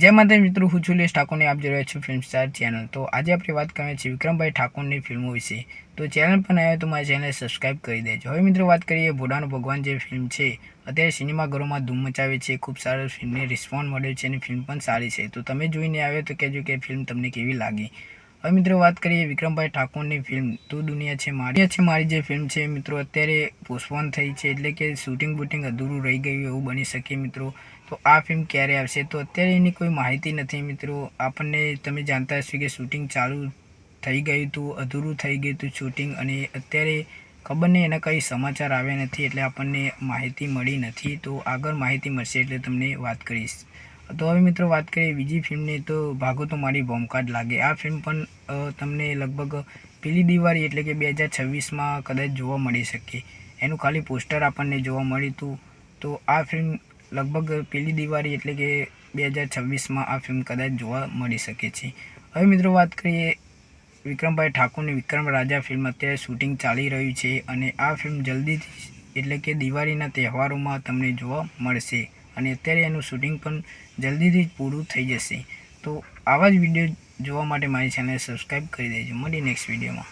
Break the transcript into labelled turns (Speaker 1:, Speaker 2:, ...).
Speaker 1: જય માતા મિત્રો, હું છું લેશ ઠાકોરને, આપ જોઈ રહ્યા છું ફિલ્મ સ્ટાર ચેનલ. તો આજે આપણે વાત કરીએ છે વિક્રમભાઈ ઠાકોરની ફિલ્મો વિશે. તો ચેનલ પર આવ્યો તો મારી ચેનલ સબસ્ક્રાઇબ કરી દેજો. હવે મિત્રો વાત કરીએ ભોડાનો ભગવાન જે ફિલ્મ છે, અત્યારે સિનેમાઘરોમાં ધૂમ મચાવે છે, ખૂબ સારો ફિલ્મને રિસ્પોન્સ મળ્યો છે અને ફિલ્મ પણ સારી છે. તો તમે જોઈને આવ્યો તો કહેજો કે ફિલ્મ તમને કેવી લાગી. હવે મિત્રો વાત કરીએ વિક્રમભાઈ ઠાકોરની ફિલ્મ તું દુનિયા છે મારી. છે મારી જે ફિલ્મ છે મિત્રો અત્યારે પોસ્ટપોન થઈ છે એટલે કે શૂટિંગ બૂટિંગ અધૂરું રહી ગયું એવું બની શકે મિત્રો. તો આ ફિલ્મ ક્યારે આવશે? તો અત્યારે એની કોઈ માહિતી નથી મિત્રો. આપણને તમે જાણતા હશો કે શૂટિંગ ચાલુ થઈ ગયું હતું, અધૂરું થઈ ગયું હતું શૂટિંગ અને અત્યારે ખબર નહીં, એના કંઈ સમાચાર આવ્યા નથી એટલે આપણને માહિતી મળી નથી. તો આગળ માહિતી મળશે એટલે તમને વાત કરીશ. તો હવે મિત્રો વાત કરીએ બીજી ફિલ્મની, તો ભાગો તો મારી બોમકાટ લાગે. આ ફિલ્મ પણ તમને લગભગ પેલી દિવાળી એટલે કે બે હજાર છવ્વીસમાં કદાચ જોવા મળી શકે. એનું ખાલી પોસ્ટર આપણને જોવા મળ્યું હતું. તો આ ફિલ્મ લગભગ પેલી દિવાળી એટલે કે બે હજાર છવ્વીસમાં આ ફિલ્મ કદાચ જોવા મળી શકે છે. હવે મિત્રો વાત કરીએ વિક્રમભાઈ ઠાકોરની. વિક્રમ રાજા ફિલ્મ અત્યારે શૂટિંગ ચાલી રહ્યું છે અને આ ફિલ્મ જલ્દીથી એટલે કે દિવાળીના તહેવારોમાં તમને જોવા મળશે. અને અત્યારે એનું શૂટિંગ પણ જલ્દીથી જ પૂરું થઈ જશે. તો આવા જ વીડિયો જોવા માટે મારી ચેનલ સબસ્ક્રાઈબ કરી દેજો. મળી નેક્સ્ટ વિડીયોમાં